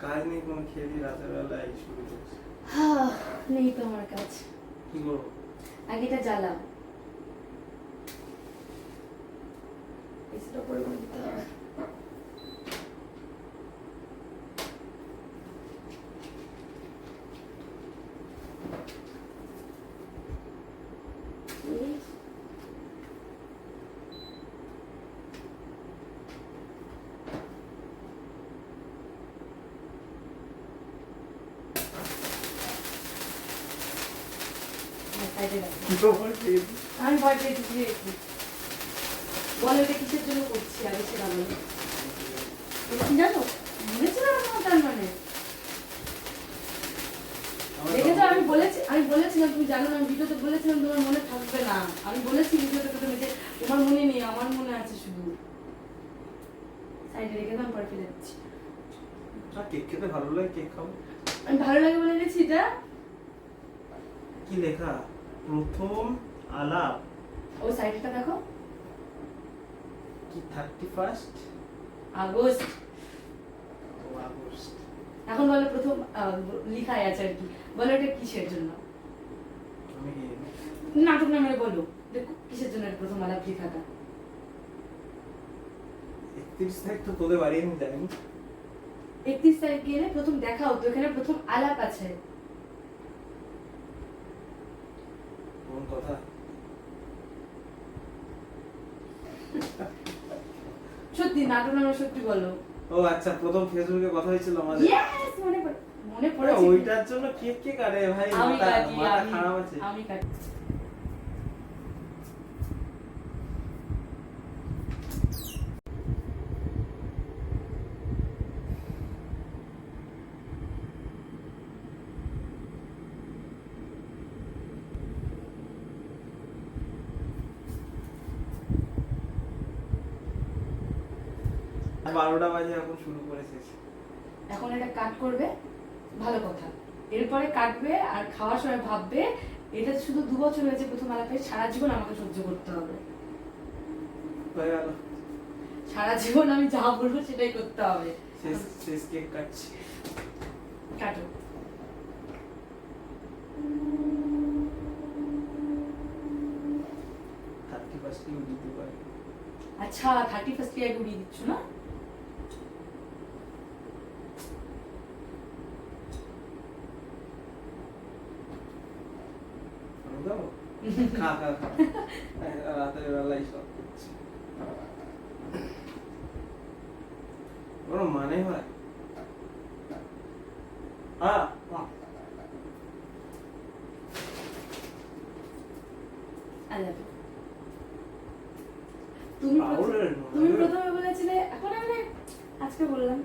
কাজ নেই কোনো খেয়ে রাতের শুরু করছে হ্যাঁ, নেই তো আমার কাজ কি করব আগে এটা জ্বালাও এসিটা পরিমাণ দিতে হবে এই, হ্যাঁ, side এ রাখো। কি খবর খেয়ে দিয়ে? আমি ভয় পেয়ে গেছি একটু বলো এটা কিসের জন্য করছি? আগে সেটা বলো জানো? বুঝেছিলাম আমার তার মানে। দেখেছ? আমি বলেছি আমি বলেছিলাম তুমি জানো আমি ভিডিওতে বলেছিলাম তোমার মনে থাকবে না। আমি বলেছি ভিডিওতে প্রথমে যে তোমার মনে নেই আমার মনে আছে শুধু। সাইডে রেখে পরে ফেলে দিচ্ছি। কেক খেতে ভালো লাগে কেক খাব। আমি ভালো লাগে বলে এনেছি এটা। কি লেখা? প্রথম আলাপ। ও সাইডটা দেখো। কি থার্টি ফার্স্ট আগস্ট। ও আগস্ট। এখন বলো প্রথম লিখাই আছে আর কি। বলো এটা কিসের জন্য? নাটক নামে বলো। দেখো কিসের জন্য প্রথম আলাপ লেখাটা? একত্রিশ তারিখ তো তোদের বাড়ি আমি যাইনি একত্রিশ তারিখ গেলে প্রথম দেখা হতো এখানে প্রথম আলাপ আছে। কোন কথা? সত্যি নাটক নামে সত্যি বলো। ও আচ্ছা প্রথম ফেসবুকে কথা হয়েছিল আমাদের। ইয়েস মনে পড়ে মনে পড়ে ওইটার জন্য কেক কে কাটে ভাই? আমি মাথা কাটি আমি খারাপ আছে। আমি কাটি। বারোটা বাজে এখন শুরু করেছে এখন এটা কাট করবে ভালো কথা। এরপরে কাটবে আর খাওয়ার সময় ভাববে এটা শুধু দু বছর হয়েছে প্রথম আলাপে সারা জীবন আমাকে সহ্য করতে হবে। সারা জীবন আমি যা বলব সেটাই করতে হবে। শেষ কেক কাটছি। কাটো। আচ্ছা থার্টি ফার্স্ট ইয়ার উড়িয়ে দিচ্ছ না আমি যাব কোনো মানে হয়. তুমি। তুমি প্রথমে বলেছিলে এখন আজকে বললাম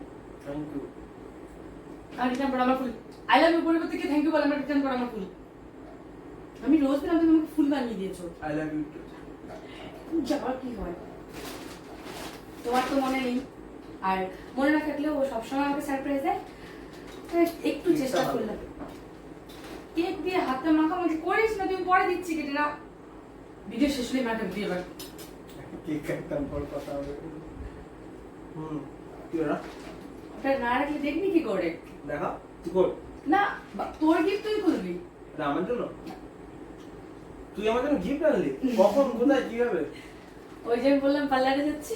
আর আমার ফুল আই লাভ পরিবর্তে থ্যাংক ইউ বলে আমার রিটার্ন করো আমার ফুল আমি রোজ দিলাম তুমি আমাকে ফুল বানিয়ে দিয়েছ। I love you too. যাওয়ার কি হয়? তোমার তো মনে নেই। আর মনে না থাকলেও ও সবসময় আমাকে সারপ্রাইজ দেয়। একটু চেষ্টা। করলাম। কেক দিয়ে হাতটা মাখামাখি করিস না তুমি পরে দিচ্ছি কেটে না ভিডিও শেষ হলে মাঠে ভিডিও এবার কেক কাটতাম পর কথা হবে। হুম কি ওরা ওটা না রাখলে দেখবি কি করে? দেখা তুই কর। না তোর গিফট তুই খুলবি আমার জন্য? তুই আমার জন্য গিফট আনলি? কখন? কোথায়? কীভাবে? ওই যে আমি বললাম পার্লারে যাচ্ছি।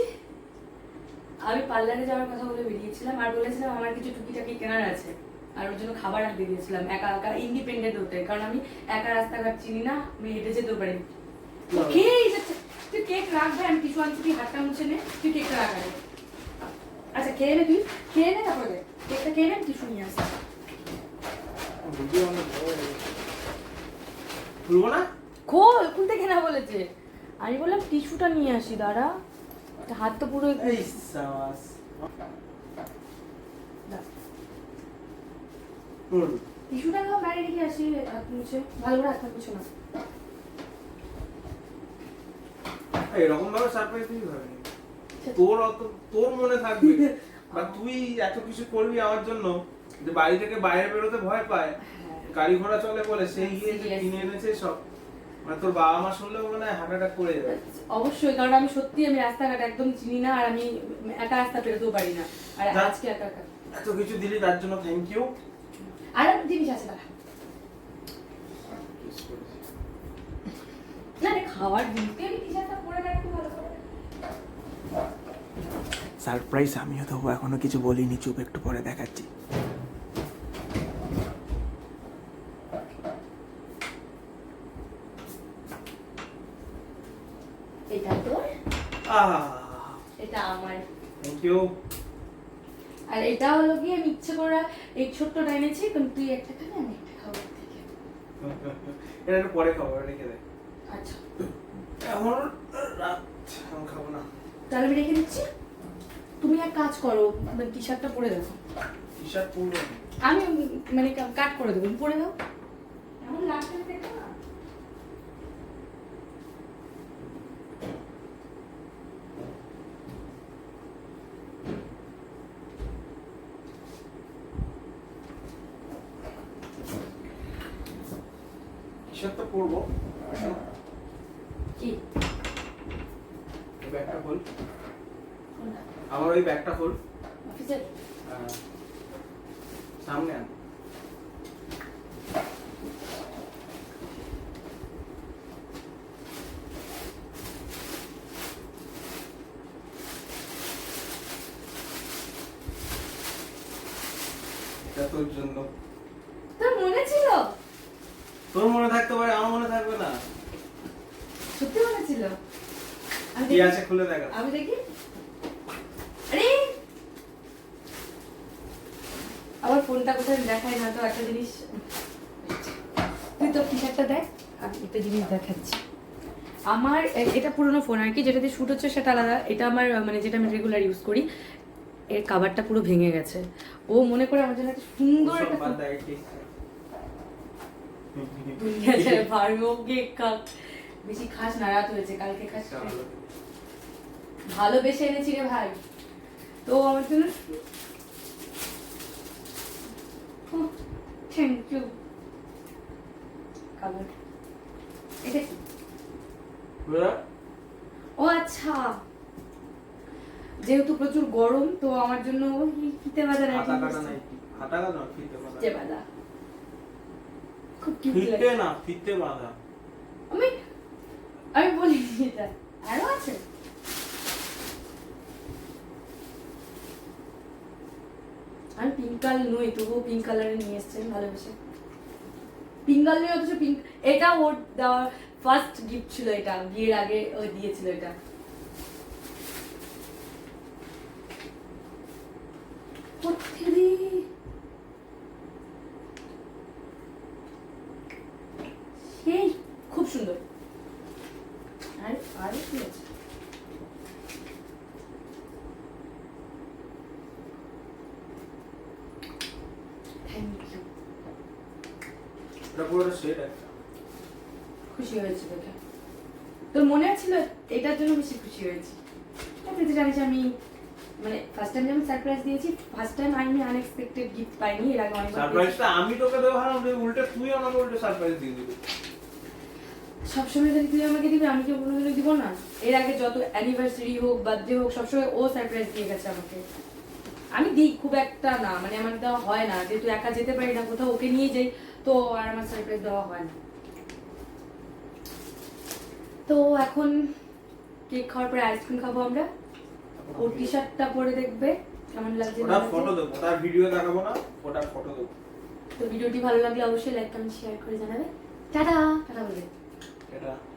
আমি পার্লারে যাওয়ার কথা বলে বেরিয়েছিলাম আর বলেছিলাম আমার কিছু টুকিটাকি কেনার আছে। আর ওর জন্য খাবার আনতে দিয়েছিলাম। একা একা ইন্ডিপেন্ডেন্ট হতে। কারণ আমি একা রাস্তাঘাট চিনি না আমি হেঁটে যেতেও পারি। খেয়েই যাচ্ছে তুই কেক রাখবে আমি কিছু আনছি তুই হাতটা মুছে নে তুই কেকটা রাখ আগে। আচ্ছা খেয়ে নে তুই। খেয়ে নে তারপরে। কেকটা খেয়ে নে কিছু নিয়ে আসি ভিডিও অনেক খুলবো না? খোল খুলতে কেনা বলেছে। আমি বললাম টিস্যুটা নিয়ে আসি দাঁড়া। হাত তো পুরো টিস্যুটা দাও বাইরে রেখে আসি হাত মুছে। ভালো করে হাত মুছে না এরকম ভাবে সারপ্রাইজ দিবি ভাবিনি তোর অত তোর মনে থাকবে। বা তুই এত কিছু করবি আমার জন্য যে বাড়ি থেকে বাইরে বেরোতে ভয় পায়। গাড়ি ঘোড়া চলে বলে সেই গিয়ে কিনে এনেছে সব। মানে তোর বাবা মা শুনলেও মানে হার্ট অ্যাটাক করে যাবে। অবশ্যই কারণ আমি সত্যি আমি রাস্তাঘাট একদম চিনি না আর আমি একা রাস্তা পেরোতেও পারি না। আর আজকে একা একা। এত কিছু দিলি তার জন্য থ্যাংক ইউ আর একটা জিনিস আছে দাঁড়া। না খাওয়ার জিনিস তুই আমি টি শার্টটা পরে রাখতে ভালো করে। সারপ্রাইজ আমিও দেবো এখনও কিছু বলিনি চুপ একটু পরে দেখাচ্ছি। এটা তোর এটা আমার। থ্যাংক ইউ আর এটা হলো কি আমি ইচ্ছে করে এই ছোট্টটা এনেছি কারণ তুই একটা খাবি আমি একটা খাব থেকে এটা পরে খাব রেখে দে আচ্ছা। এখন রাত আমি খাব না। তাহলে আমি রেখে দিচ্ছি। তুমি এক কাজ করো মানে টি শার্টটা পরে দেখো। টি শার্ট পরবো। আমি মানে কাট করে দেবো পরে দাও। এমন লাগছে না তো কি? ব্যাগটা খোল। আমার ওই ব্যাগটা খোল। অফিসের? সামনে আন। তোর জন্য। তোর মনে ছিল তোর মনে থাকতে পারে আমার মনে থাকবে না। সত্যি মনে ছিল কি আছে খুলে দেখা। আমি দেখি। আরে! আমার ফোনটা কোথায় দেখায় না তো একটা জিনিস। তুই তো টি শার্টটা দেখ আমি একটা জিনিস দেখাচ্ছি। আমার এটা পুরোনো ফোন আর কি যেটাতে শুট হচ্ছে সেটা আলাদা। এটা আমার মানে যেটা আমি রেগুলার ইউজ করি এর কাভারটা পুরো ভেঙে গেছে। ও মনে করে আমার জন্য একটা সুন্দর একটা ঠিক। গেছে ভার্গব কেক? খা বেশি খাস না রাত হয়েছে কালকে খাস ভালোবেসে এনেছি রে ভাই। তো আমার জন্য থ্যাংক ইউ কাবার এটা কি? ও আচ্ছা। যেহেতু প্রচুর গরম তো আমার জন্য ফিতে কাটা ফিতে বাঁধা খুব কিউট ফিতে না ফিতে বাঁধা। আমি আমি বলি এটা। আরও আছে? আমি পিঙ্ক কালার নই তবুও পিঙ্ক কালারে নিয়ে এসছেন ভালোবেসে। পিঙ্ক কালারে অথচ পিঙ্ক এটা ওর দেওয়ার ফার্স্ট গিফট ছিল এটা বিয়ের আগে ও দিয়েছিল এটা। কোত্থেরি? সেই খুব সুন্দর আর আর কি আছে থ্যাংক ইউ সেট খুশি হয়েছি দেখে। তোর মনে ছিল এটার জন্য বেশি খুশি হয়েছি? তুই তো জানিস আমি মানে ফার্স্ট টাইম যখন সারপ্রাইজ দিয়েছি ফার্স্ট টাইম আমি আনএক্সপেক্টেড গিফট পাইনি এর আগে পেয়েছি। সারপ্রাইজটা আমি তোকে দেবো ভাবলাম তুই উল্টে তুই আমাকে উল্টে সারপ্রাইজ দিয়ে দিবি। সবসময় যদি তুই আমাকে দিবি আমি কি কোনোদিনও দিব না? এর আগে যত অ্যানিভার্সারি হোক বার্থডে হোক সবসময় ও সারপ্রাইজ দিয়ে গেছে আমাকে। আমি দিই খুব একটা না মানে আমার দেওয়া হয় না যেহেতু একা যেতে পারি না কোথাও ওকে নিয়ে যাই। তো আর আমার সারপ্রাইজ দেওয়া হয় না। তো এখন কেক খাওয়ার পরে আইসক্রিম খাব আমরা। ওর টি শার্টটা পরে দেখবে কেমন লাগছে ওটা ফটো দেবো তার ভিডিও দেখাবো না ওটার ফটো দেবো। তো ভিডিওটি ভালো লাগলে অবশ্যই লাইক কমেন্ট শেয়ার করে জানাবে। টাটা! টাটা বলে হুম।